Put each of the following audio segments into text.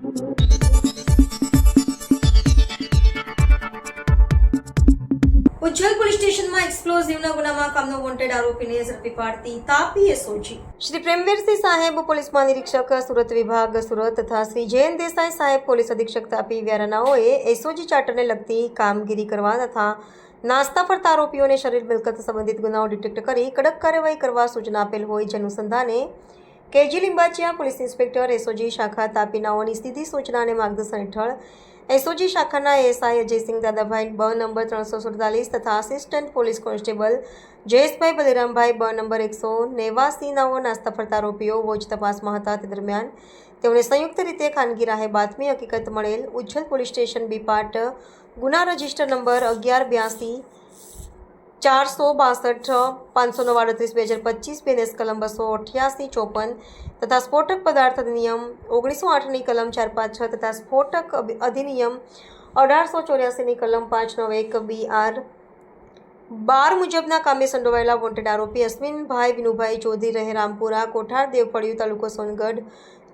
ઉજ્જવલ police સ્ટેશનમાં એક્સપ્લોઝિવના ગુનામાં કામનો વોન્ટેડ આરોપીને ઝડપી પાડતી તાપી એસઓજી શ્રી પ્રેમવીરસિંહ સાહેબ, પોલીસ મહાનિરીક્ષક, સુરત વિભાગ, સુરત તથા શ્રી જયંત દેસાઈ સાહેબ, પોલીસ અધિક્ષક તાપી વ્યારાનાઓએ એસઓજી ચાર્ટરને લગતી કામગીરી કરવા તથા નાસ્તા ફરતા આરોપીઓને શરીર મિલકત સંબંધિત ગુનાઓ ડિટેક્ટ કરી કડક કાર્યવાહી કરવા સૂચના આપેલ હોય જેનું અનુસંધાને K G Limbachiya police inspector SOG શાખા તાપીનાઓની સ્થિતિ સૂચના અને માર્ગદર્શન હેઠળ એસઓજી શાખાના એસઆઈ અજયસિંહ દાદાભાઈ, બ નંબર ત્રણસો સુડતાલીસ તથા assistant police constable Jayeshbhai Balirambhai, બ નંબર એકસો નેવાસી નાઓ નાસ્તા ફરતા આરોપીઓ વોચ તપાસમાં હતા. તે દરમિયાન તેઓને સંયુક્ત રીતે ખાનગી રાહે બાતમી હકીકત મળેલ Ujjal police station B part ગુના રજિસ્ટર નંબર અગિયાર બ્યાસી ચારસો બાસઠ પાંચસો નવ આડત્રીસ બે હજાર પચીસ બેનેસ કલમ બસો અઠ્યાસી, ચોપન તથા સ્ફોટક પદાર્થ અધિનિયમ ઓગણીસો આઠની કલમ ચાર પાંચ છ તથા સ્ફોટક અધિનિયમ અઢારસો ચોર્યાસીની કલમ પાંચ નવ એક બી આર બાર મુજબના કામે સંડોવાયેલા વોન્ટેડ આરોપી અશ્વિનભાઈ વિનુભાઈ ચૌધરી રહે રામપુરા, કોઠાર, દેવફળિયું તાલુકો સોનગઢ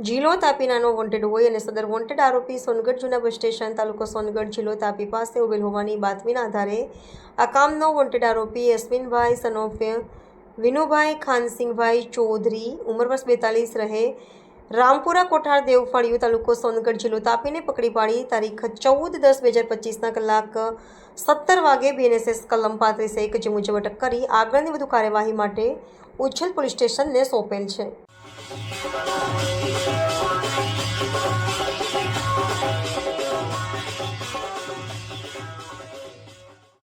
જિલ્લો તાપીનાનો વોન્ટેડ હોય અને સદર વોન્ટેડ આરોપી સોનગઢ જૂના બસ સ્ટેશન તાલુકો સોનગઢ જિલ્લો તાપી પાસે ઉભેલ હોવાની બાતમીના આધારે આ કામનો વોન્ટેડ આરોપી અશ્વિનભાઈ સનોફ વિનુભાઈ ખાનસિંહભાઈ ચૌધરી, ઉંમર વર્ષ બેતાલીસ રહે રામપુરા કોઠાર દેવફળિયું તાલુકો સોનગઢ જિલ્લો તાપીને પકડી પાડી તારીખ ચૌદ દસ બે હજાર પચીસના કલાક સત્તર વાગે બીએનએસએસ કલમ પાંત્રીસ એક જે મુજબ અટક કરી આગળની વધુ કાર્યવાહી માટે ઉચ્છલ પોલીસ સ્ટેશનને સોંપેલ છે.